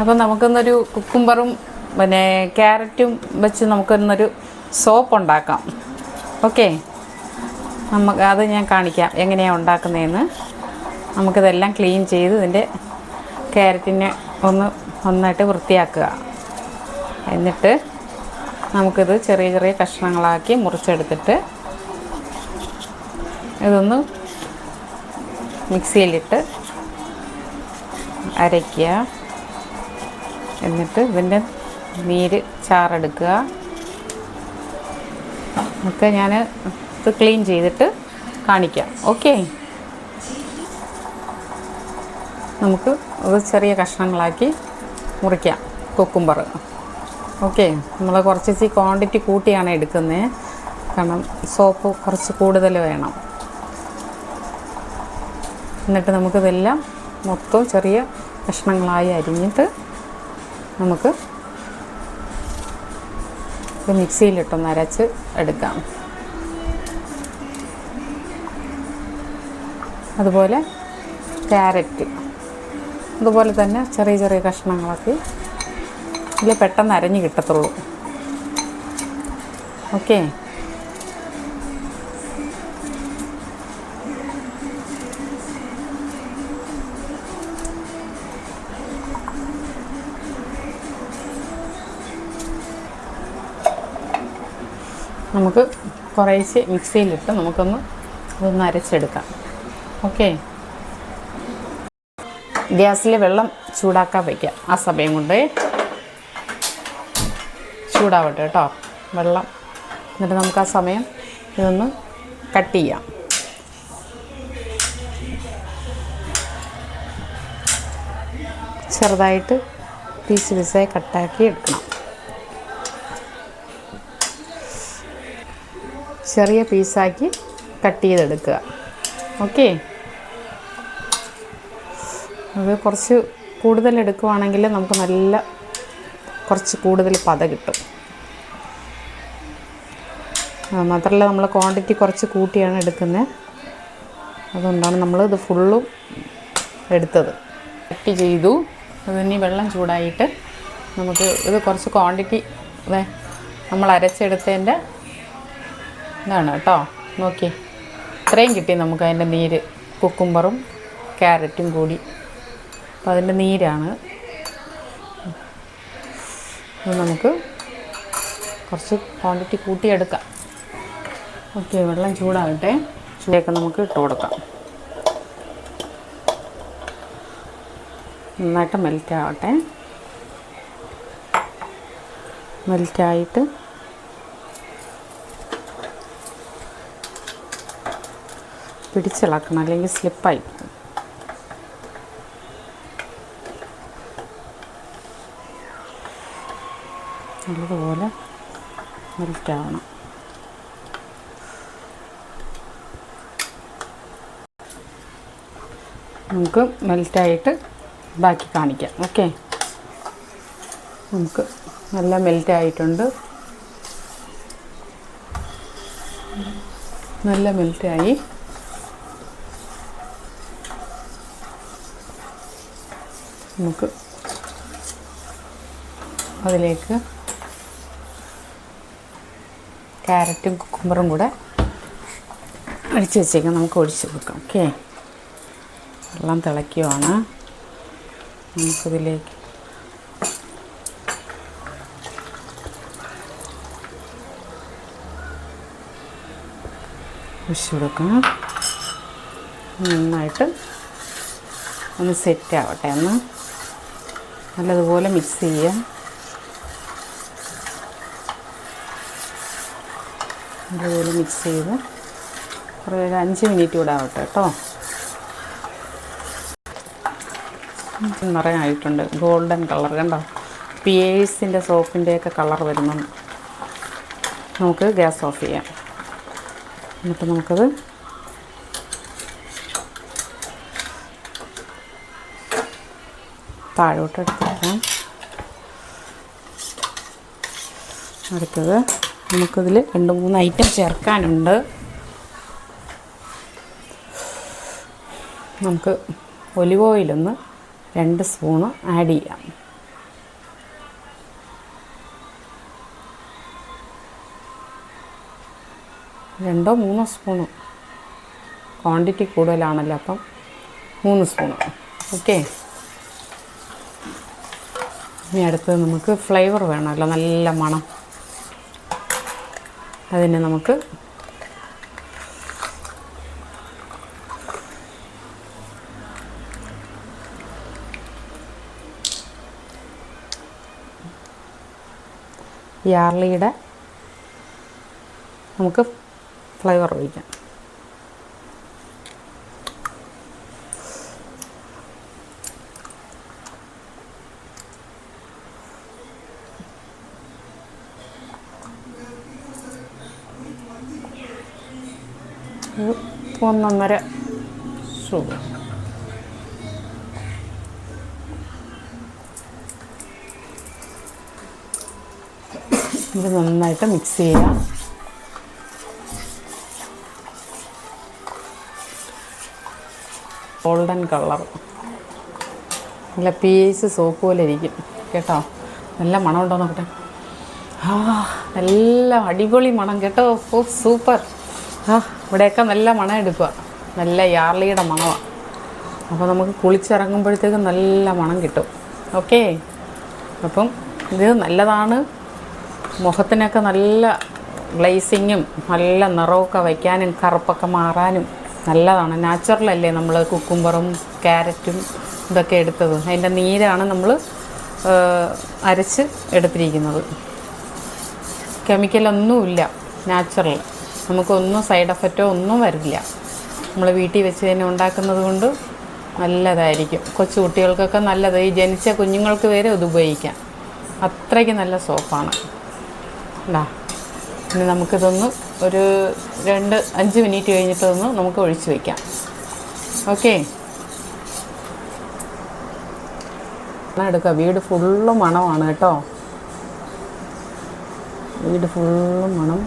അപ്പം നമുക്കൊന്നൊരു കുക്കുംബറും പിന്നെ ക്യാരറ്റും വെച്ച് നമുക്കൊന്നൊരു സോപ്പ് ഉണ്ടാക്കാം. ഓക്കെ? നമുക്ക് അത് ഞാൻ കാണിക്കാം എങ്ങനെയാണ് ഉണ്ടാക്കുന്നതെന്ന് നമുക്കിതെല്ലാം ക്ലീൻ ചെയ്ത് ഇതിന്റെ ക്യാരറ്റിനെ ഒന്ന് നന്നായിട്ട് വൃത്തിയാക്കുക. എന്നിട്ട് നമുക്കിത് ചെറിയ ചെറിയ കഷ്ണങ്ങളാക്കി മുറിച്ചെടുത്തിട്ട് ഇതൊന്ന് മിക്സിയിലിട്ട് അരയ്ക്കുക. എന്നിട്ട് ഇതിന്റെ നീര് ചാറെടുക്കുക. ഒക്കെ ഞാൻ ഇത് ക്ലീൻ ചെയ്തിട്ട് കാണിക്കാം. ഓക്കെ? നമുക്ക് ഇത് ചെറിയ കഷ്ണങ്ങളാക്കി മുറിക്കാം. Cucumber okay? നമ്മൾ കുറച്ച് ക്വാണ്ടിറ്റി കൂട്ടിയാണ് എടുക്കുന്നത്. കാരണം സോപ്പ് കുറച്ച് കൂടുതൽ വേണം. എന്നിട്ട് നമുക്കിതെല്ലാം മൊത്തം ചെറിയ കഷ്ണങ്ങളായി അരിഞ്ഞിട്ട് നമുക്ക് മിക്സിയിലിട്ടൊന്ന് അരച്ച് എടുക്കാം. അതുപോലെ ക്യാരറ്റ് അതുപോലെ തന്നെ ചെറിയ ചെറിയ കഷ്ണങ്ങളൊക്കെ ഇതിൽ പെട്ടെന്ന് അരഞ്ഞ് കിട്ടത്തുള്ളൂ. ഓക്കെ? നമുക്ക് കുറേശ്ശെ മിക്സിയിലിട്ട് നമുക്കൊന്ന് ഇതൊന്ന് അരച്ചെടുക്കാം. ഓക്കെ? ഗ്യാസിൽ വെള്ളം ചൂടാക്കാൻ വയ്ക്കാം ആ സമയം കൊണ്ട് ചൂടാവട്ടെ കേട്ടോ. വെള്ളം. എന്നിട്ട് നമുക്ക് ആ സമയം ഇതൊന്ന് കട്ട് ചെയ്യാം. ചെറുതായിട്ട് പീസ് പീസായി കട്ടാക്കി എടുക്കണം. ചെറിയ പീസാക്കി കട്ട് ചെയ്തെടുക്കുക. ഓക്കെ? അത് കുറച്ച് കൂടുതൽ എടുക്കുവാണെങ്കിൽ നമുക്ക് നല്ല കുറച്ച് കൂടുതൽ പത കിട്ടും. മാത്രമല്ല നമ്മൾ ക്വാണ്ടിറ്റി കുറച്ച് കൂട്ടിയാണ് എടുക്കുന്നത്. അതുകൊണ്ടാണ് നമ്മൾ ഇത് ഫുള്ളും എടുത്തത്. കട്ട് ചെയ്തു. അതിനി വെള്ളം ചൂടായിട്ട് നമുക്ക് ഇത് കുറച്ച് ക്വാണ്ടിറ്റി നമ്മൾ അരച്ചെടുത്തതിന്റെ ഇതാണ് കേട്ടോ. നോക്കി. ഇത്രയും കിട്ടി നമുക്ക് അതിന്റെ നീര്. കുക്കുംബറും ക്യാരറ്റും കൂടി. അപ്പോൾ അതിന്റെ നീരാണ്. നമുക്ക് കുറച്ച് ക്വാണ്ടിറ്റി കൂട്ടിയെടുക്കാം. ഓക്കെ വെള്ളം ചൂടാകട്ടെ. ചൂടൊക്കെ നമുക്ക് ഇട്ട് കൊടുക്കാം. നന്നായിട്ട് മെൽറ്റ് ആവട്ടെ മെൽറ്റായിട്ട് പിടിച്ചിളക്കണം അല്ലെങ്കിൽ സ്ലിപ്പായി. നല്ലതുപോലെ മെൽറ്റാവണം നമുക്ക് മെൽറ്റായിട്ട് ബാക്കി കാണിക്കാം ഓക്കെ? നമുക്ക് നല്ല മെൽറ്റായിട്ടുണ്ട്. നല്ല മെൽറ്റായി. നമുക്ക് അതിലേക്ക് ക്യാരറ്റും കുക്കുമ്പറും കൂടെ അടിച്ച് വെച്ചേക്കാം. നമുക്ക് ഒഴിച്ച് കൊടുക്കാം. ഓക്കെ? വെള്ളം തിളയ്ക്കുവാണ്. നമുക്കിതിലേക്ക് ഒഴിച്ചു കൊടുക്കണം നന്നായിട്ട് ഒന്ന് സെറ്റ് ആവട്ടെ ഒന്ന്. നല്ലതുപോലെ മിക്സ് ചെയ്യാം. നല്ലതുപോലെ മിക്സ് ചെയ്ത് കുറേ ഒരു അഞ്ച് മിനിറ്റ് കൂടെ ആവട്ടെ കേട്ടോ. നിറയെ ആയിട്ടുണ്ട് ഗോൾഡൻ കളർ കണ്ടോ? പിയേഴ്സിന്റെ സോപ്പിന്റെയൊക്കെ കളർ വരുന്നു നമുക്ക് ഗ്യാസ് ഓഫ് ചെയ്യാം. എന്നിട്ട് നമുക്കത് താഴോട്ട് എടുത്തിരിക്കാം അടുത്തത് നമുക്കിതിൽ രണ്ട് മൂന്ന് ഐറ്റം ചേർക്കാനുണ്ട്. നമുക്ക് ഒലിവ് ഓയിലൊന്ന് രണ്ട് സ്പൂണ് ആഡ് ചെയ്യാം. രണ്ടോ മൂന്നോ സ്പൂണ് ക്വാണ്ടിറ്റി കൂടുതലാണല്ലോ അപ്പം മൂന്ന് സ്പൂണ് ഓക്കേ ഇനി അടുത്തത് നമുക്ക് ഫ്ലേവർ വേണമല്ലോ നല്ല മണം. അതിന് നമുക്ക് യാർലിയുടെ നമുക്ക് ഫ്ലേവർ ഒഴിക്കാം. ഒന്നൊന്നര. സൂപ്പ് ഇത് നന്നായിട്ട് മിക്സ് ചെയ്യാം. ഗോൾഡൻ കളർ നല്ല പീസ് സോപ്പ് പോലെ ഇരിക്കും. കേട്ടോ? നല്ല മണം ഉണ്ടോ നോക്കട്ടെ? ആ നല്ല അടിപൊളി മണം കേട്ടോ. ഓ സൂപ്പർ. ആ ഇവിടെയൊക്കെ നല്ല മണം എടുക്കുക നല്ല യാർലിയുടെ മണമാണ് അപ്പോൾ നമുക്ക് കുളിച്ചിറങ്ങുമ്പോഴത്തേക്കും നല്ല മണം കിട്ടും. ഓക്കേ? അപ്പം ഇത് നല്ലതാണ്. മുഖത്തിനൊക്കെ നല്ല ഗ്ലേസിങ്ങും നല്ല നിറമൊക്കെ വയ്ക്കാനും കറുപ്പൊക്കെ മാറാനും നല്ലതാണ്. നാച്ചുറൽ അല്ലേ നമ്മൾ കുക്കുംബറും ക്യാരറ്റും ഇതൊക്കെ എടുത്തത്. അതിന്റെ നീരാണ് നമ്മൾ അരച്ച് എടുത്തിരിക്കുന്നത്. കെമിക്കലൊന്നുമില്ല നാച്ചുറൽ നമുക്കൊന്നും സൈഡ് എഫക്റ്റോ ഒന്നും വരില്ല. നമ്മൾ വീട്ടിൽ വെച്ച് തന്നെ ഉണ്ടാക്കുന്നത് കൊണ്ട് നല്ലതായിരിക്കും. കൊച്ചു കുട്ടികൾക്കൊക്കെ നല്ലത്. ഈ ജനിച്ച കുഞ്ഞുങ്ങൾക്ക് വരെ ഇത് ഉപയോഗിക്കാം. അത്രയ്ക്ക് നല്ല സോപ്പാണ് ഉണ്ടാ ഇനി നമുക്കിതൊന്ന് ഒരു രണ്ട് അഞ്ച് മിനിറ്റ് കഴിഞ്ഞിട്ടൊന്ന് നമുക്ക് ഒഴിച്ച് വയ്ക്കാം ഓക്കെ എടുക്കുക വീട് ഫുള്ള് മണമാണ് കേട്ടോ. വീട് ഫുള്ള് മണം.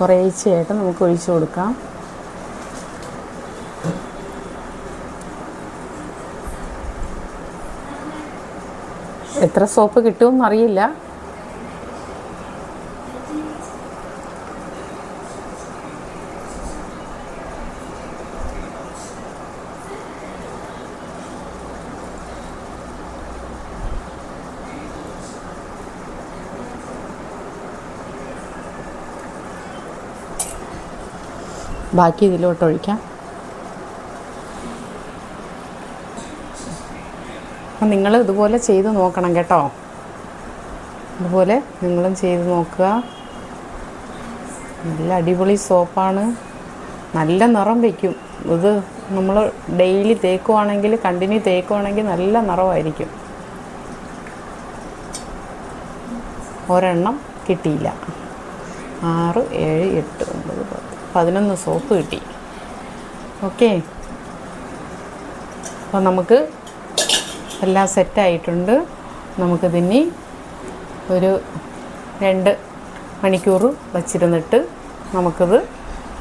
കുറേശ്ശെയായിട്ട് നമുക്ക് ഒഴിച്ചു കൊടുക്കാം. എത്ര സോപ്പ് കിട്ടുമെന്ന് ബാക്കി ഇതിലോട്ട് ഒഴിക്കാം. അപ്പം നിങ്ങൾ ഇതുപോലെ ചെയ്ത് നോക്കണം കേട്ടോ. അതുപോലെ നിങ്ങളും ചെയ്ത് നോക്കുക. നല്ല അടിപൊളി സോപ്പാണ്. നല്ല നിറം വയ്ക്കും ഇത് നമ്മൾ ഡെയിലി തേക്കുവാണെങ്കിൽ കണ്ടിന്യൂ തേക്കുവാണെങ്കിൽ നല്ല നിറമായിരിക്കും. ഒരെണ്ണം കിട്ടിയില്ല. ആറ് ഏഴ് എട്ട്. പതിനൊന്ന് സോപ്പ് കിട്ടി. ഓക്കെ അപ്പോൾ നമുക്ക് എല്ലാം സെറ്റായിട്ടുണ്ട് നമുക്കിതിനി ഒരു രണ്ട് മണിക്കൂർ വച്ചിരുന്നിട്ട് നമുക്കിത്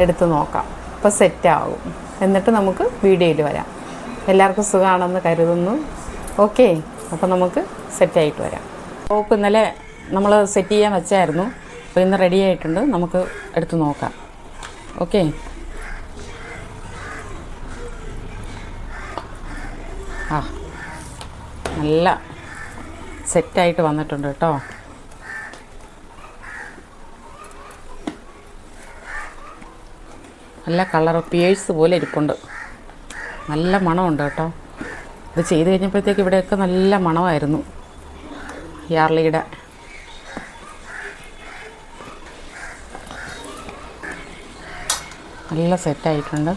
എടുത്ത് നോക്കാം. അപ്പോൾ സെറ്റാകും എന്നിട്ട് നമുക്ക് വീഡിയോയിൽ വരാം. എല്ലാവർക്കും സുഖമാണെന്ന് കരുതുന്നു. ഓക്കെ അപ്പോൾ നമുക്ക് സെറ്റായിട്ട് വരാം. സോപ്പ് ഇന്നലെ നമ്മൾ സെറ്റ് ചെയ്യാൻ വെച്ചായിരുന്നു. അപ്പോൾ ഇന്ന് റെഡി ആയിട്ടുണ്ട്. നമുക്ക് എടുത്ത് നോക്കാം. ഓക്കെ ആ. നല്ല സെറ്റായിട്ട് വന്നിട്ടുണ്ട് കേട്ടോ. നല്ല കളർ പിയേഴ്സ് പോലെ ഇരിപ്പുണ്ട്. നല്ല മണമുണ്ട് കേട്ടോ. ഇത് ചെയ്ത് കഴിഞ്ഞപ്പോഴത്തേക്ക് ഇവിടെയൊക്കെ നല്ല മണമായിരുന്നു. യാർലിയുടെ നല്ല സെറ്റായിട്ടുണ്ട്.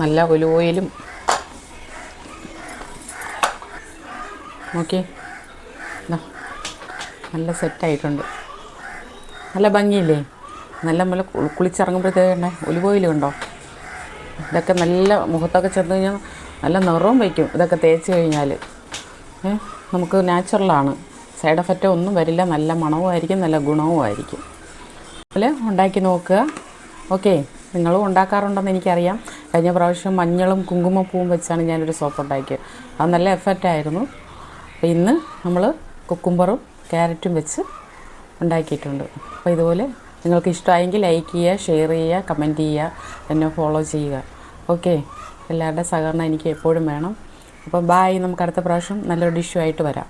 നല്ല ഒലിവ് ഓയിലും. നോക്കി നല്ല സെറ്റായിട്ടുണ്ട്. നല്ല ഭംഗിയില്ലേ? നല്ല കുളി- കുളിച്ചിറങ്ങുമ്പോഴത്തേക്ക് ഒലിവ് ഓയിൽ ഉണ്ടോ? ഇതൊക്കെ നല്ല മുഖത്തൊക്കെ ചെന്ന് കഴിഞ്ഞാൽ നല്ല നിറവും വയ്ക്കും. ഇതൊക്കെ തേച്ച് കഴിഞ്ഞാൽ ഏ? നമുക്ക് നാച്ചുറലാണ് സൈഡ് എഫക്റ്റ് ഒന്നും വരില്ല. നല്ല മണവുമായിരിക്കും നല്ല ഗുണവുമായിരിക്കും. അതുപോലെ ഉണ്ടാക്കി നോക്കുക. ഓക്കെ നിങ്ങളും ഉണ്ടാക്കാറുണ്ടെന്ന് എനിക്കറിയാം. കഴിഞ്ഞ പ്രാവശ്യം മഞ്ഞളും കുങ്കുമപ്പൂവും വെച്ചാണ് ഞാനൊരു സോപ്പ് ഉണ്ടാക്കിയത്. അത് നല്ല എഫക്റ്റായിരുന്നു അപ്പോൾ ഇന്ന് നമ്മൾ കുക്കുംബറും ക്യാരറ്റും വെച്ച് ഉണ്ടാക്കിയിട്ടുണ്ട്. അപ്പോൾ ഇതുപോലെ നിങ്ങൾക്ക് ഇഷ്ടമായെങ്കിൽ ലൈക്ക് ചെയ്യുക ഷെയർ ചെയ്യുക കമന്റ് ചെയ്യുക എന്നെ ഫോളോ ചെയ്യുക. ഓക്കെ എല്ലാവരുടെ സഹകരണം എനിക്ക് എപ്പോഴും വേണം. അപ്പോൾ ബായ് നമുക്ക് അടുത്ത പ്രാവശ്യം നല്ലൊരു ഡിഷുമായിട്ട് വരാം.